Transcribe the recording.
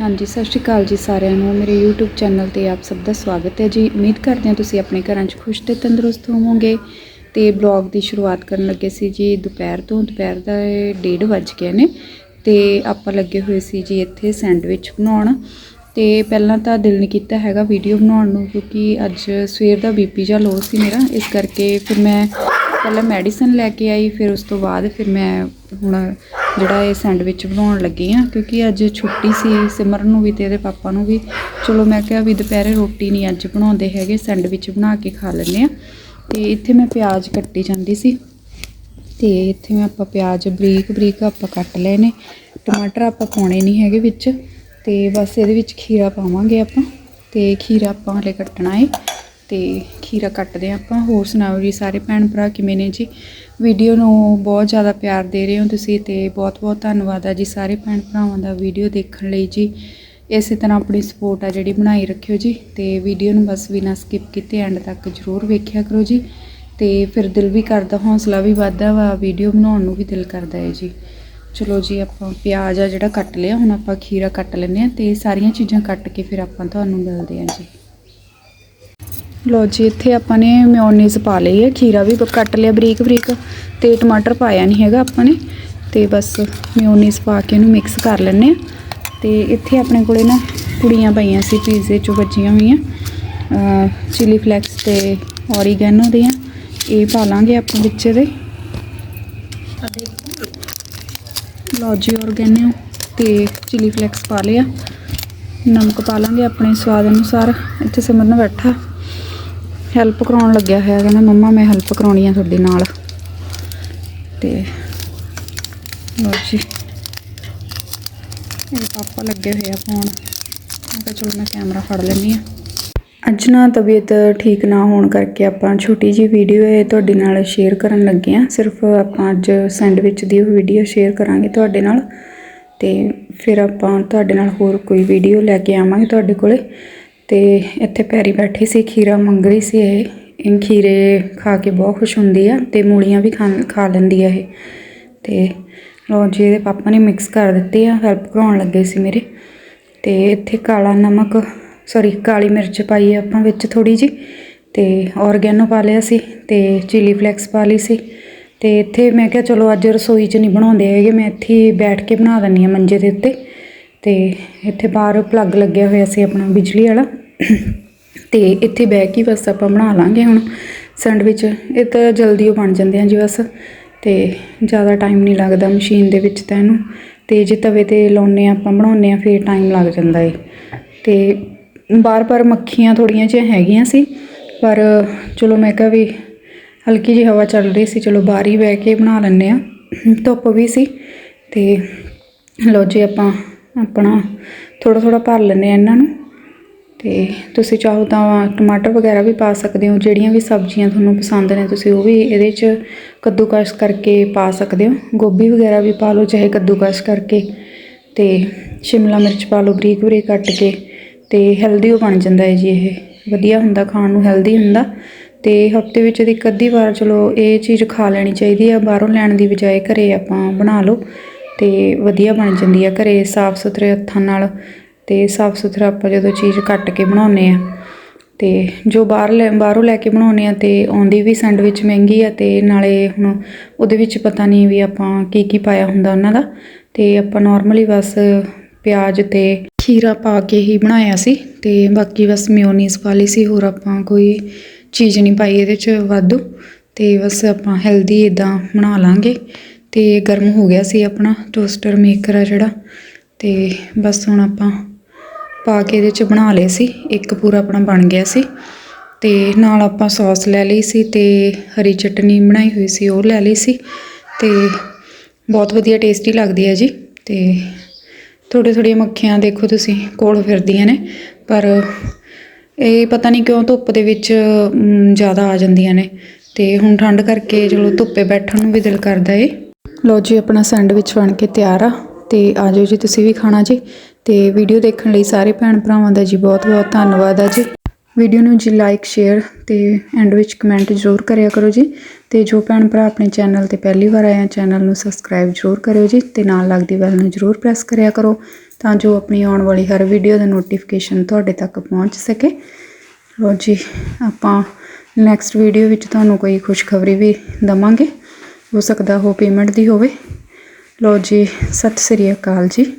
ਹਾਂਜੀ, ਸਤਿ ਸ਼੍ਰੀ ਅਕਾਲ ਜੀ ਸਾਰਿਆਂ ਨੂੰ। ਮੇਰੇ YouTube ਚੈਨਲ ਤੇ ਆਪ ਸਭ ਦਾ ਸਵਾਗਤ ਹੈ ਜੀ। ਉਮੀਦ ਕਰਦੇ ਹਾਂ ਤੁਸੀਂ ਆਪਣੇ ਘਰਾਂ 'ਚ ਖੁਸ਼ ਤੇ ਤੰਦਰੁਸਤ ਹੋਵੋਗੇ ਤੇ ਬਲੌਗ ਦੀ ਸ਼ੁਰੂਆਤ ਕਰਨ ਲੱਗੇ ਸੀ ਜੀ ਦੁਪਹਿਰ ਤੋਂ। ਦੁਪਹਿਰ ਦਾ 1:30 ਵੱਜ ਗਏ ਨੇ ਤੇ ਆਪਾਂ ਲੱਗੇ ਹੋਏ ਸੀ ਜੀ ਇੱਥੇ ਸੈਂਡਵਿਚ ਬਣਾਉਣ। ਤੇ ਪਹਿਲਾਂ ਤਾਂ ਦਿਲ ਨਹੀਂ ਕੀਤਾ ਹੈਗਾ ਵੀਡੀਓ ਬਣਾਉਣ ਨੂੰ ਕਿਉਂਕਿ ਅੱਜ ਸਵੇਰ ਦਾ ਬੀਪੀ ਜਿਹਾ ਲੋ ਸੀ ਮੇਰਾ। ਇਸ ਕਰਕੇ ਫਿਰ ਮੈਂ ਪਹਿਲਾਂ ਮੈਡੀਸਨ ਲੈ ਕੇ ਆਈ, ਫਿਰ ਉਸ ਤੋਂ ਬਾਅਦ ਫਿਰ ਮੈਂ ਹੁਣ ਜਿਹੜਾ ਇਹ ਸੈਂਡਵਿਚ ਬਣਾਉਣ ਲੱਗੀ ਆ ਕਿਉਂਕਿ ਅੱਜ ਛੁੱਟੀ ਸੀ, ਸਿਮਰਨ ਨੂੰ ਵੀ ਤੇ ਇਹਦੇ ਪਾਪਾ ਨੂੰ ਵੀ। ਚਲੋ ਮੈਂ ਕਿਹਾ ਵੀ ਦੁਪਹਿਰੇ ਰੋਟੀ ਨਹੀਂ ਅੱਜ ਬਣਾਉਂਦੇ ਹੈਗੇ, ਸੈਂਡਵਿਚ ਬਣਾ ਕੇ ਖਾ ਲੈਂਦੇ ਆ ਤੇ ਇੱਥੇ ਮੈਂ ਪਿਆਜ਼ ਕੱਟੀ ਜਾਂਦੀ ਸੀ। ਤੇ ਇੱਥੇ ਮੈਂ ਆਪਾਂ ਪਿਆਜ਼ ਬਰੀਕ ਬਰੀਕ ਆਪਾਂ ਕੱਟ ਲਏ ਨੇ। ਟਮਾਟਰ ਆਪਾਂ ਪਾਉਣੇ ਨਹੀਂ ਹੈਗੇ ਵਿੱਚ। ਤੇ ਬਸ ਇਹਦੇ ਵਿੱਚ ਖੀਰਾ ਪਾਵਾਂਗੇ ਆਪਾਂ। ਤੇ ਖੀਰਾ ਆਪਾਂ ਹਲੇ ਕੱਟਣਾ ਹੈ ਤੇ ਖੀਰਾ ਕੱਟਦੇ ਹਾਂ ਆਪਾਂ। ਹੋਰ ਸੁਣਾਓ ਜੀ ਸਾਰੇ ਭੈਣ ਭਰਾ ਕਿਵੇਂ ਨੇ ਜੀ? ਵੀਡੀਓ ਨੂੰ ਬਹੁਤ ਜ਼ਿਆਦਾ ਪਿਆਰ ਦੇ ਰਹੇ ਹੋ ਤੁਸੀਂ ਤੇ ਬਹੁਤ ਬਹੁਤ ਧੰਨਵਾਦ ਆ ਜੀ ਸਾਰੇ ਭੈਣ ਭਰਾਵਾਂ ਦਾ ਵੀਡੀਓ ਦੇਖਣ ਲਈ ਜੀ। ਇਸੇ ਤਰ੍ਹਾਂ ਆਪਣੀ ਸਪੋਰਟ ਆ ਜਿਹੜੀ ਬਣਾਈ ਰੱਖਿਓ ਜੀ ਤੇ ਵੀਡੀਓ ਨੂੰ ਬਸ ਬਿਨਾਂ ਸਕਿਪ ਕੀਤੇ ਐਂਡ ਤੱਕ ਜ਼ਰੂਰ ਵੇਖਿਆ ਕਰੋ ਜੀ। ਤੇ ਫਿਰ ਦਿਲ ਵੀ ਕਰਦਾ, ਹੌਸਲਾ ਵੀ ਵੱਧਦਾ ਵਾ, ਵੀਡੀਓ ਬਣਾਉਣ ਨੂੰ ਵੀ ਦਿਲ ਕਰਦਾ ਹੈ ਜੀ। ਚਲੋ ਜੀ ਆਪਾਂ ਪਿਆਜ਼ ਆ ਜਿਹੜਾ ਕੱਟ ਲਿਆ, ਹੁਣ ਆਪਾਂ ਖੀਰਾ ਕੱਟ ਲੈਂਦੇ ਆ ਤੇ ਸਾਰੀਆਂ ਚੀਜ਼ਾਂ ਕੱਟ ਕੇ ਫਿਰ ਆਪਾਂ ਤੁਹਾਨੂੰ ਮਿਲਦੇ ਆ ਜੀ। ਲੋ ਜੀ, ਇੱਥੇ ਆਪਾਂ ਨੇ ਮਿਓਨੀਜ਼ ਪਾ ਲਈ ਹੈ, ਖੀਰਾ ਵੀ ਕੱਟ ਲਿਆ ਬਰੀਕ ਬਰੀਕ, ਤੇ ਟਮਾਟਰ ਪਾਇਆ ਨਹੀਂ ਹੈਗਾ ਆਪਾਂ ਨੇ, ਤੇ ਬਸ ਮਿਓਨੀਜ਼ ਪਾ ਕੇ ਇਹਨੂੰ ਮਿਕਸ ਕਰ ਲੈਂਦੇ ਆ ਤੇ ਇੱਥੇ ਆਪਣੇ ਕੋਲੇ ਨਾ ਕੁੜੀਆਂ ਪਈਆਂ ਸੀ, ਪੀਜ਼ੇ ਚੋਂ ਬੱਜੀਆਂ ਹੋਈਆਂ ਚਿਲੀ ਫਲੈਕਸ ਤੇ ਔਰੀਗੈਨੋ ਦੀਆਂ, ਇਹ ਪਾ ਲਾਂਗੇ ਆਪਾਂ ਵਿੱਚ ਇਹਦੇ। ਲਓ ਜੀ ਔਰਗੈਨੋ ਤੇ ਚਿਲੀ ਫਲੈਕਸ ਪਾ ਲਿਆ ਨਮਕ ਪਾ ਲਾਂਗੇ ਆਪਣੇ ਸਵਾਦ ਅਨੁਸਾਰ, ਇੱਥੇ ਸਿਮਰਨ ਬੈਠਾ। ਹੈਲਪ ਕਰਾਉਣ ਲੱਗਿਆ ਹੋਇਆ ਕਹਿੰਦਾ, ਮੰਮਾ, ਮੈਂ ਹੈਲਪ ਕਰਾਉਣੀ ਆ ਤੁਹਾਡੇ ਨਾਲ। ਤੇ ਲਓ ਜੀ। ਇਹ ਪਾਪਾ ਲੱਗੇ ਹੋਏ ਆ ਫੋਨ ਮੈਂ ਕਿਹਾ, ਚਲੋ, ਮੈਂ ਕੈਮਰਾ ਫੜ ਲੈਂਦੀ ਆ। ਅੱਜ ਨਾ ਤਬੀਅਤ ਠੀਕ ਨਾ ਹੋਣ ਕਰਕੇ ਆਪਾਂ ਛੋਟੀ ਜੀ ਵੀਡੀਓ ਇਹ ਤੁਹਾਡੇ ਨਾਲ ਸ਼ੇਅਰ ਕਰਨ ਲੱਗੇ ਆ। ਸਿਰਫ ਆਪਾਂ ਅੱਜ ਸੈਂਡਵਿਚ ਦੀ ਵੀਡੀਓ ਸ਼ੇਅਰ ਕਰਾਂਗੇ ਤੁਹਾਡੇ ਨਾਲ। ਤੇ ਫਿਰ ਆਪਾਂ ਤੁਹਾਡੇ ਨਾਲ ਹੋਰ ਕੋਈ ਵੀਡੀਓ ਲੈ ਕੇ ਆਵਾਂਗੇ ਤੁਹਾਡੇ ਕੋਲੇ। ਤੇ ਇੱਥੇ ਪੈਰੀ ਬੈਠੀ ਸੀ, ਖੀਰਾ ਮੰਗ ਰਹੀ ਸੀ ਇਹ। ਇਹ ਖੀਰੇ ਖਾ ਕੇ ਬਹੁਤ ਖੁਸ਼ ਹੁੰਦੀ ਆ ਤੇ ਮੂਲੀਆਂ ਵੀ ਖਾ ਖਾ ਲੈਂਦੀ ਆ ਇਹ। ਤੇ ਲੋ ਜੀ, ਇਹਦੇ ਪਾਪਾ ਨੇ ਮਿਕਸ ਕਰ ਦਿੱਤੇ ਆ ਹੈਲਪ ਕਰਾਉਣ ਲੱਗੇ ਸੀ ਮੇਰੇ। ਤੇ ਇੱਥੇ ਕਾਲਾ ਨਮਕ ਸੌਰੀ ਕਾਲੀ ਮਿਰਚ ਪਾਈ ਆ ਆਪਾਂ ਵਿੱਚ ਥੋੜੀ ਜੀ ਤੇ ਔਰਗੈਨੋ ਪਾ ਲਿਆ ਸੀ ਤੇ ਚਿਲੀ ਫਲੈਕਸ ਪਾ ਲਈ ਸੀ। ਤੇ ਇੱਥੇ ਮੈਂ ਕਿਹਾ ਚਲੋ ਅੱਜ ਰਸੋਈ 'ਚ ਨਹੀਂ ਬਣਾਉਂਦੇ ਹੈਗੇ, ਮੈਂ ਇੱਥੇ ਬੈਠ ਕੇ ਬਣਾ ਦਿੰਨੀ ਆ ਮੰਜੇ ਦੇ ਉੱਤੇ। ਤੇ ਇੱਥੇ ਬਾਹਰ ਪਲੱਗ ਲੱਗਿਆ ਹੋਇਆ ਸੀ ਆਪਣਾ ਬਿਜਲੀ ਵਾਲਾ। ਤੇ ਇੱਥੇ ਬਹਿ ਕੇ ਬਸ ਆਪਾਂ ਬਣਾ ਲਾਂਗੇ ਹੁਣ ਸੈਂਡਵਿਚ। ਇਹ ਤਾਂ ਜਲਦੀ ਉਹ ਬਣ ਜਾਂਦੇ ਆ ਜੀ ਬਸ। ਤੇ ਜ਼ਿਆਦਾ ਟਾਈਮ ਨਹੀਂ ਲੱਗਦਾ ਮਸ਼ੀਨ ਦੇ ਵਿੱਚ ਤਾਂ ਇਹਨੂੰ। ਤੇ ਜੇ ਤਵੇ ਤੇ ਲਾਉਨੇ ਆ, ਆਪਾਂ ਬਣਾਉਨੇ ਆ, ਫਿਰ ਟਾਈਮ ਲੱਗ ਜਾਂਦਾ ਏ। ਤੇ ਬਾਰ-ਬਾਰ ਮੱਖੀਆਂ ਥੋੜੀਆਂ ਜਿਹੀਆਂ ਹੈਗੀਆਂ ਸੀ, ਪਰ ਚਲੋ ਮੈਂ ਕਿਹਾ ਵੀ ਹਲਕੀ ਜਿਹੀ ਹਵਾ ਚੱਲ ਰਹੀ ਸੀ, ਚਲੋ ਬਾਹਰ ਹੀ ਬਹਿ ਕੇ ਬਣਾ ਲੈਂਦੇ ਆ। ਧੁੱਪ ਵੀ ਸੀ ਤੇ ਲੋ ਜੀ ਆਪਾਂ ਆਪਣਾ ਥੋੜਾ ਥੋੜਾ ਭਰ ਲੈਂਦੇ ਆ ਇਹਨਾਂ ਨੂੰ। ਤੇ ਤੁਸੀਂ ਚਾਹੋ ਤਾਂ ਟਮਾਟਰ ਵਗੈਰਾ ਵੀ ਪਾ ਸਕਦੇ ਹੋ, ਜਿਹੜੀਆਂ ਵੀ ਸਬਜ਼ੀਆਂ ਤੁਹਾਨੂੰ ਪਸੰਦ ਨੇ ਤੁਸੀਂ ਉਹ ਵੀ ਇਹਦੇ 'ਚ ਕੱਦੂਕਸ ਕਰਕੇ ਪਾ ਸਕਦੇ ਹੋ। ਗੋਭੀ ਵਗੈਰਾ ਵੀ ਪਾ ਲਓ, ਚਾਹੇ ਕੱਦੂਕਸ ਕਰਕੇ। ਤੇ ਸ਼ਿਮਲਾ ਮਿਰਚ ਪਾ ਲਓ, ਬਰੀਕ ਬਰੀਕ ਕੱਟ ਕੇ। ਤੇ ਹੈਲਦੀ ਉਹ ਬਣ ਜਾਂਦਾ ਹੈ ਜੀ ਇਹ। ਵਧੀਆ ਹੁੰਦਾ, ਖਾਣ ਨੂੰ ਹੈਲਦੀ ਹੁੰਦਾ। ਤੇ ਹਫ਼ਤੇ ਵਿੱਚ ਇਹਦੀ ਅੱਧੀ ਵਾਰ ਚਲੋ ਇਹ ਚੀਜ਼ ਖਾ ਲੈਣੀ ਚਾਹੀਦੀ ਆ, ਬਾਹਰੋਂ ਲੈਣ ਦੀ ਬਜਾਏ ਘਰੇ ਆਪਾਂ ਬਣਾ ਲਓ। ਤੇ ਵਧੀਆ ਬਣ ਜਾਂਦੀ ਆ ਘਰੇ ਸਾਫ਼ ਸੁਥਰੇ ਹੱਥਾਂ ਨਾਲ। ਤੇ ਸਾਫ਼ ਸੁਥਰਾ ਆਪਾਂ ਜਦੋਂ ਚੀਜ਼ ਕੱਟ ਕੇ ਬਣਾਉਨੇ ਆ ਤੇ ਜੋ ਬਾਹਰ ਲੈ, ਬਾਹਰੋਂ ਲੈ ਕੇ ਬਣਾਉਨੇ ਆ ਤੇ ਆਉਂਦੀ ਵੀ ਸੈਂਡਵਿਚ ਮਹਿੰਗੀ ਆ ਤੇ ਨਾਲੇ ਹੁਣ ਉਹਦੇ ਵਿੱਚ ਪਤਾ ਨਹੀਂ ਵੀ ਆਪਾਂ ਕੀ ਕੀ ਪਾਇਆ ਹੁੰਦਾ ਉਹਨਾਂ ਦਾ ਤੇ ਆਪਾਂ ਨਾਰਮਲੀ ਬਸ ਪਿਆਜ਼ ਤੇ ਖੀਰਾ ਪਾ ਕੇ ਹੀ ਬਣਾਇਆ ਸੀ ਤੇ ਬਾਕੀ ਬਸ ਮਿਓਨੀਜ਼ ਪਾ ਲਈ ਸੀ, ਹੋਰ ਆਪਾਂ ਕੋਈ ਚੀਜ਼ ਨਹੀਂ ਪਾਈ ਇਹਦੇ ਚ ਵਾਧੂ ਤੇ ਬਸ ਆਪਾਂ ਹੈਲਦੀ ਇਦਾਂ ਬਣਾ ਲਾਂਗੇ ਤੇ ਗਰਮ ਹੋ ਗਿਆ ਸੀ ਆਪਣਾ ਟੋਸਟਰ ਮੇਕਰ ਆ ਜਿਹੜਾ ਤੇ ਬਸ ਹੁਣ ਆਪਾਂ ਪਾ ਕੇ ਇਹਦੇ ਚ ਬਣਾ ਲਏ ਸੀ। ਇੱਕ ਪੂਰਾ ਆਪਣਾ ਬਣ ਗਿਆ ਸੀ। ਤੇ ਨਾਲ ਆਪਾਂ ਸੌਸ ਲੈ ਲਈ ਸੀ ਤੇ ਹਰੀ ਚਟਨੀ ਬਣਾਈ ਹੋਈ ਸੀ, ਉਹ ਲੈ ਲਈ ਸੀ। ਤੇ ਬਹੁਤ ਵਧੀਆ ਟੇਸਟੀ ਲੱਗਦੀ ਹੈ ਜੀ। ਤੇ ਥੋੜੇ ਥੋੜੀਆਂ ਮੱਖੀਆਂ ਦੇਖੋ ਤੁਸੀਂ, ਕੋਲ ਫਿਰਦੀਆਂ ਨੇ। ਪਰ ਇਹ ਪਤਾ ਨਹੀਂ ਕਿਉਂ ਧੁੱਪ ਦੇ ਵਿੱਚ ਜ਼ਿਆਦਾ ਆ ਜਾਂਦੀਆਂ ਨੇ। ਤੇ ਹੁਣ ਠੰਡ ਕਰਕੇ ਚਲੋ ਧੁੱਪੇ ਬੈਠਣ ਨੂੰ ਵੀ ਦਿਲ ਕਰਦਾ ਏ। ਲੋ ਜੀ, ਆਪਣਾ ਸੈਂਡਵਿਚ ਬਣ ਕੇ ਤਿਆਰ ਆ। ਤੇ ਆ ਜਾਓ ਜੀ, ਤੁਸੀਂ ਵੀ ਖਾਣਾ ਜੀ। ਤੇ ਵੀਡੀਓ ਦੇਖਣ ਲਈ ਸਾਰੇ ਭੈਣ ਭਰਾਵਾਂ ਦਾ ਜੀ ਬਹੁਤ ਬਹੁਤ ਧੰਨਵਾਦ ਆ ਜੀ। ਵੀਡੀਓ ਨੂੰ ਜੀ ਲਾਈਕ ਸ਼ੇਅਰ ਤੇ ਐਂਡ ਵਿੱਚ ਕਮੈਂਟ ਜ਼ਰੂਰ ਕਰਿਆ ਕਰੋ ਜੀ। ਤੇ ਜੋ ਭੈਣ ਭਰਾ ਆਪਣੇ ਚੈਨਲ ਤੇ ਪਹਿਲੀ ਵਾਰ ਆਏ ਆ ਚੈਨਲ ਨੂੰ ਸਬਸਕ੍ਰਾਈਬ ਜ਼ਰੂਰ ਕਰਿਓ ਜੀ ਤੇ ਨਾਲ ਲੱਗਦੀ ਬੈਲ ਨੂੰ ਜ਼ਰੂਰ ਪ੍ਰੈਸ ਕਰਿਆ ਕਰੋ ਤਾਂ ਜੋ ਆਪਣੀ ਆਉਣ ਵਾਲੀ ਹਰ ਵੀਡੀਓ ਦਾ ਨੋਟੀਫਿਕੇਸ਼ਨ ਤੁਹਾਡੇ ਤੱਕ ਪਹੁੰਚ ਸਕੇ। ਲੋ ਜੀ, ਆਪਾਂ ਨੈਕਸਟ ਵੀਡੀਓ ਵਿੱਚ ਤੁਹਾਨੂੰ ਕੋਈ ਖੁਸ਼ਖਬਰੀ ਵੀ ਦਵਾਂਗੇ। ਹੋ ਸਕਦਾ ਹੋ ਪੇਮੈਂਟ ਦੀ ਹੋਵੇ। ਲੋ ਜੀ, ਸਤਿ ਸ੍ਰੀ ਅਕਾਲ ਜੀ।